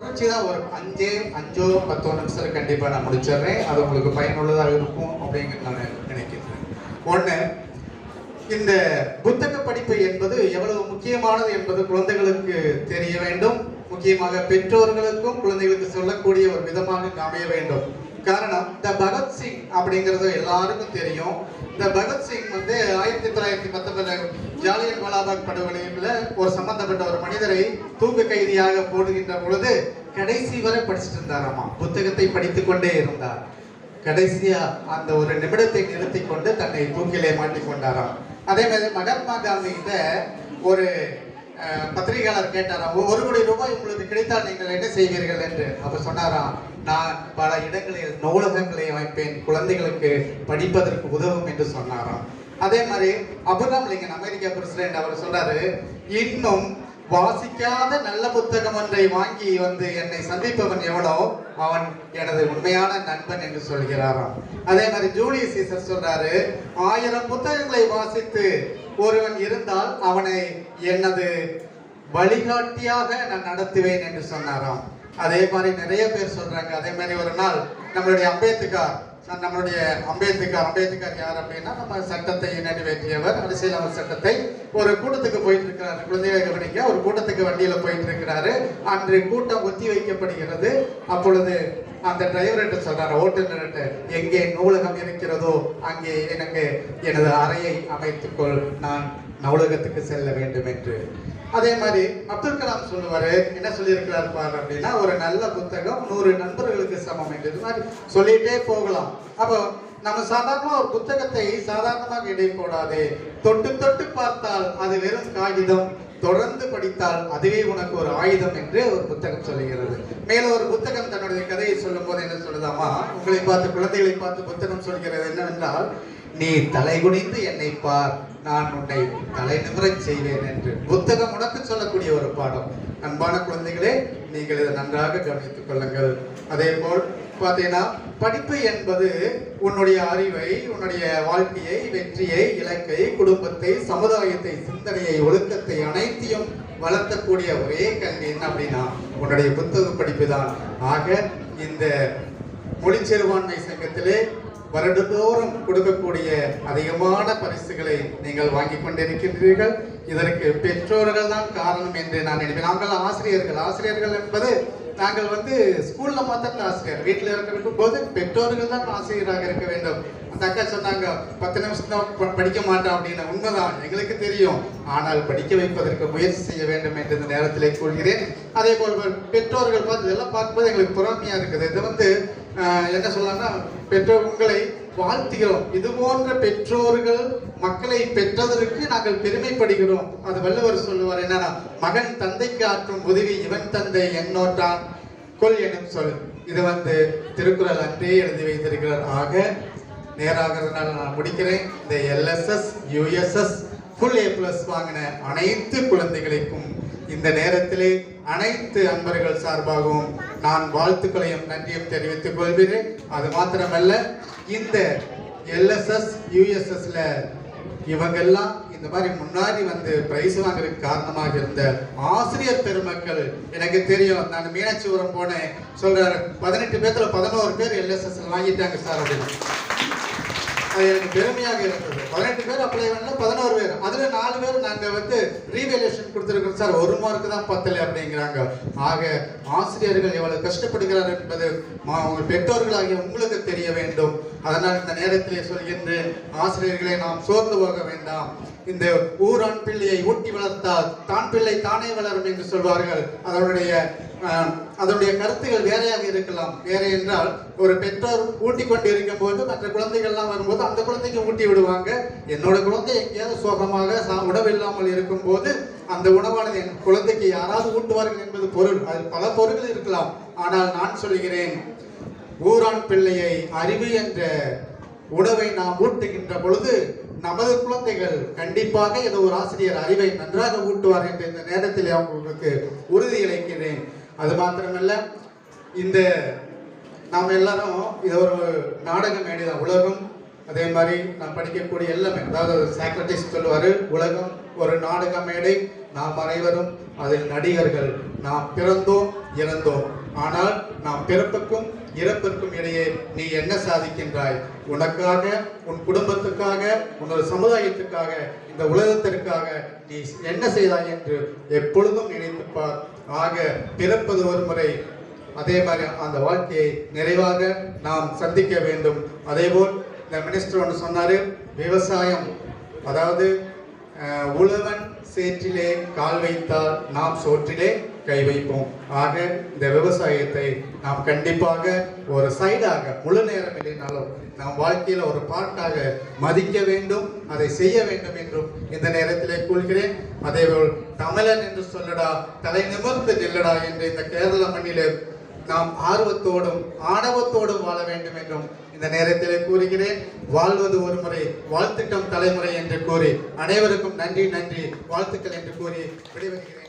தொடர்ச்சி ஒரு அஞ்சே அஞ்சோ பத்தோ நிமிஷத்துல கண்டிப்பா நான் முடிச்சிடுறேன். அது உங்களுக்கு பயனுள்ளதாக இருக்கும் அப்படிங்கிறது நான் நினைக்கிறேன். ஒண்ணு இந்த புத்தக படிப்பு என்பது எவ்வளவு முக்கியமானது என்பது குழந்தைகளுக்கு தெரிய வேண்டும். முக்கியமாக பெற்றோர்களுக்கும் குழந்தைகளுக்கு சொல்லக்கூடிய ஒரு விதமாக அமைய வேண்டும். காரணம் த பகத்சிங் அப்படிங்கிறது எல்லாருக்கும் தெரியும். இந்த பகத்சிங் வந்து ஆயிரத்தி தொள்ளாயிரத்தி பத்தொன்பது ஜாலியன் வாலாபாக் படுகொலையில ஒரு சம்பந்தப்பட்ட ஒரு மனிதரை தூக்கு கைதியாக போடுகின்ற பொழுது கடைசி வரை படிச்சுட்டு இருந்தாராமா. புத்தகத்தை படித்துக் கொண்டே இருந்தார். கடைசியா அந்த ஒரு நிமிடத்தை நிறுத்தி கொண்டு தன்னை தூக்கிலே மாட்டிக்கொண்டாராம் அதே மாதிரி மகாத்மா காந்தி கிட்ட ஒரு பத்திரிகையாளர் கேட்டாராம் ஒரு கோடி ரூபாய் உங்களுக்கு கிடைத்தால் நீங்கள் என்ன செய்வீர்கள்? என்று அவர் சொன்னாராம் நான் பல இடங்களில் நூலகங்களை அமைப்பேன் குழந்தைகளுக்கு படிப்பதற்கு உதவும் என்று சொன்னாராம். அதே மாதிரி அப்ரஹாம் லிங்கன் அமெரிக்கா பிரசிடென்ட் அவர் சொன்னாரு இன்னும் வாசிக்காத நல்ல புத்தகம் ஒன்றை வாங்கி வந்து என்னை சந்திப்பவன் எவனோ அவன் எனது உண்மையான நண்பன் என்று சொல்கிறாராம். அதே மாதிரி ஜூலியஸ் சீசர் சொல்றாரு ஆயிரம் புத்தகங்களை வாசித்து ஒருவன் இருந்தால் அவனை எனது வழிகாட்டியாக நான் நடத்துவேன் என்று சொன்னாராம். அதே மாதிரி நிறைய பேர் சொல்றாங்க. அதே மாதிரி ஒரு நாள் நம்மளுடைய அம்பேத்கர் நம்மளுடைய அம்பேத்கர் அம்பேத்கர் யார் அப்படின்னா நம்ம சட்டத்தை நிறைவேற்றியவர் அரசியலமைப்பு சட்டத்தை ஒரு கூட்டத்துக்கு போயிட்டு இருக்கிறாரு குழந்தைகளை கவனிக்க ஒரு கூட்டத்துக்கு வண்டியில போயிட்டு இருக்கிறாரு அன்று கூட்டம் ஒத்தி வைக்கப்படுகிறது. அப்பொழுது அந்த டிரைவர்கிட்ட சொல்றாரு ஓட்டுநர்கிட்ட எங்கே நூலகம் இருக்கிறதோ அங்கே எனக்கு எனது அறையை அமைத்துக்கொள். நான் நவுலகத்துக்கு செல்ல வேண்டும் என்று அதே மாதிரி அப்துல் கலாம் சொல்லுவாரு என்ன சொல்லியிருக்கிறார் பாரு அப்படின்னா ஒரு நல்ல புத்தகம் நூறு நண்பர்களுக்கு சமம் என்று. மாதிரி சொல்லிட்டே போகலாம். அப்போ நம்ம சாதாரணமா ஒரு புத்தகத்தை சாதாரணமாக இடை போடாது தொட்டு தொட்டு பார்த்தால் அது வெறும் காகிதம். தொடர்ந்து படித்தால் அதுவே உனக்கு ஒரு ஆயுதம் என்று ஒரு புத்தகம் சொல்லுகிறது. மேலும் ஒரு புத்தகம் தன்னுடைய கதையை சொல்லும் போது என்ன சொல்லுதாமா? உங்களை பார்த்து குழந்தைகளை பார்த்து புத்தகம் சொல்கிறது என்னவென்றால் நீ தலைகுனிந்து என்னை பார் நான் உன்னை தலை நிமிரச் செய்வேன் என்று புத்தகம் உனக்கு சொல்லக்கூடிய ஒரு பாடம். அன்பான குழந்தைகளே நீங்கள் இதை நன்றாக கவனித்துக் கொள்ளுங்கள். அதே போல் பார்த்தீங்கன்னா படிப்பு என்பது உன்னுடைய அறிவை உன்னுடைய வாழ்க்கையை வெற்றியை இலக்கை குடும்பத்தை சமுதாயத்தை சிந்தனையை ஒழுக்கத்தை அனைத்தையும் வளர்த்தக்கூடிய ஒரே கல்வி என்ன அப்படின்னா உன்னுடைய புத்தக படிப்பு தான். ஆக இந்த மொழிச்சிறுபான்மை சங்கத்திலே வருடந்தோறும் கொடுக்கக்கூடிய அதிகமான பரிசுகளை நீங்கள் வாங்கி கொண்டிருக்கின்றீர்கள். இதற்கு பெற்றோர்கள் தான் காரணம் என்று நான் நினைப்பேன். நாங்கள் ஆசிரியர்கள். ஆசிரியர்கள் என்பது நாங்கள் வந்து ஸ்கூல்ல மாத்திரம் ஆசிரியர். வீட்டில் இருக்கிற போது பெற்றோர்கள் தான் ஆசிரியராக இருக்க வேண்டும். அந்த அக்கா சொன்னாங்க பத்து நிமிஷம் தான் படிக்க மாட்டோம் அப்படின்னு. உண்மைதான். எங்களுக்கு தெரியும். ஆனால் படிக்க வைப்பதற்கு முயற்சி செய்ய வேண்டும் என்று இந்த நேரத்தில் கூறுகிறேன். அதே போல் பெற்றோர்கள் பார்த்து இதெல்லாம் பார்க்கும்போது எங்களுக்கு பொறாமையா இருக்குது. இது வந்து என்ன சொல்லலாம்னா பெற்றோர் உங்களை வாழ்த்துகிறோம். இது போன்ற பெற்றோர்கள் மக்களை பெற்றதற்கு நாங்கள் பெருமைப்படுகிறோம். அது வள்ளுவர் சொல்லுவார் என்னன்னா மகன் தந்தைக்கு ஆற்றும் உதவி இவன் தந்தை என்னோட்டான். கொல் எனும் சொல். இது வந்து திருக்குறள் அன்றே எழுதி வைத்திருக்கிறார். ஆக நேராகிறதுனால நான் முடிக்கிறேன். இந்த LSS USS full A plus வாங்கின அனைத்து குழந்தைகளுக்கும் இந்த நேரத்திலே அனைத்து அன்பர்கள் சார்பாகவும் நான் வாழ்த்துக்களையும் நன்றியும் தெரிவித்துக் கொள்கிறேன். அது மாத்திரமல்ல இந்த எல்எஸ்எஸ் யுஎஸ்எஸ்ல இவங்கெல்லாம் இந்த மாதிரி முன்னாடி வந்து பிரைஸ் வாங்குறதுக்கு காரணமாக இருந்த ஆசிரியர் பெருமக்கள் எனக்கு தெரியும் நான் மீனாட்சிபுரம் போனேன். சொல்றாரு பதினெட்டு பேர்த்துல பதினோரு பேர் எல்எஸ்எஸ் வாங்கிட்டாங்க சார் அப்படின்னு. அது எனக்கு பெருமையாக இருந்தது. பதினெட்டு பேர் அப்ளை பண்ணல பதினோரு பேர். அதில் நாலு பேர் நாங்கள் வந்து ரீவேலேஷன் கொடுத்துருக்கோம் சார் ஒரு மார்க்கு தான் பத்தலை அப்படிங்கிறாங்க. ஆக ஆசிரியர்கள் எவ்வளவு கஷ்டப்படுகிறார் என்பது மா- உங்கள் பெற்றோர்களாகிய உங்களுக்கு தெரிய வேண்டும். அதனால் இந்த நேரத்திலே சொல்கின்றேன் ஆசிரியர்களை நாம் சோர்ந்து போக வேண்டாம். இந்த ஊரான் பிள்ளையை ஊட்டி வளர்த்தால் தான் பிள்ளை தானே வளரும் என்று சொல்வார்கள். அதனுடைய அதனுடைய கருத்துகள் வேற இருக்கலாம். வேற என்றால் ஒரு பெற்றோர் ஊட்டி கொண்டு இருக்கும் போது மற்ற குழந்தைகள்லாம் வரும்போது அந்த குழந்தைக்கு ஊட்டி விடுவாங்க. என்னோட குழந்தை எங்கேயாவது சோகமாக சா- உணவில்லாமல் இருக்கும்போது அந்த உணவானது என் குழந்தைக்கு யாராவது ஊட்டுவார்கள் என்பது பொருள். அதில் பல பொருள்கள் இருக்கலாம். ஆனால் நான் சொல்கிறேன் ஊரான் பிள்ளையை அறிவு என்ற உணவை நாம் ஊட்டுகின்ற பொழுது நமது குழந்தைகள் கண்டிப்பாக ஏதோ ஒரு ஆசிரியர் அறிவை நன்றாக ஊட்டுவார் என்ற இந்த நேரத்தில் அவங்களுக்கு உறுதி அளிக்கிறேன். அது மாத்திரமல்ல இந்த நாம் எல்லாரும் இது ஒரு நாடக மேடை தான் உலகம் அதே மாதிரி நான் படிக்கக்கூடிய எல்லாமே அதாவது சாக்ரட்டிஸ் சொல்லுவார் உலகம் ஒரு நாடக மேடை நாம் அனைவரும் அதில் நடிகர்கள். நாம் பிறந்தோம் இறந்தோம். ஆனால் நாம் பிறப்புக்கும் இறப்பிற்கும் இடையே நீ என்ன சாதிக்கின்றாய்? உனக்காக உன் குடும்பத்துக்காக உனது சமுதாயத்துக்காக இந்த உலகத்திற்காக நீ என்ன செய்தாய் என்று எப்பொழுதும் நினைத்துப்பார். ஆக பிறப்பது ஒரு முறை அதே மாதிரி அந்த வாழ்க்கையை நிறைவாக நாம் சந்திக்க வேண்டும். அதேபோல் இந்த மினிஸ்டர் ஒன்று சொன்னார் விவசாயம் அதாவது உழவன் சேற்றிலே கால் வைத்தால் நாம் சோற்றிலே கை வைப்போம். ஆக இந்த விவசாயத்தை நாம் கண்டிப்பாக ஒரு சைடாக முழு நேரம் இல்லைனாலும் நம் வாழ்க்கையில் ஒரு பாட்டாக மதிக்க வேண்டும் அதை செய்ய வேண்டும் என்றும் இந்த நேரத்திலே கூறுகிறேன். அதேபோல் தமிழன் என்று சொல்லடா தலை நிமிர்ந்து நில்லடா என்று இந்த கேரள மண்ணிலே நாம் ஆர்வத்தோடும் ஆணவத்தோடும் வாழ வேண்டும் என்றும் இந்த நேரத்திலே கூறுகிறேன். வாழ்வது ஒரு முறை வாழ்த்துக்கள் தலைமுறை என்று கூறி அனைவருக்கும் நன்றி நன்றி. வாழ்த்துக்கள் என்று கூறி விடைபெறுகிறேன்.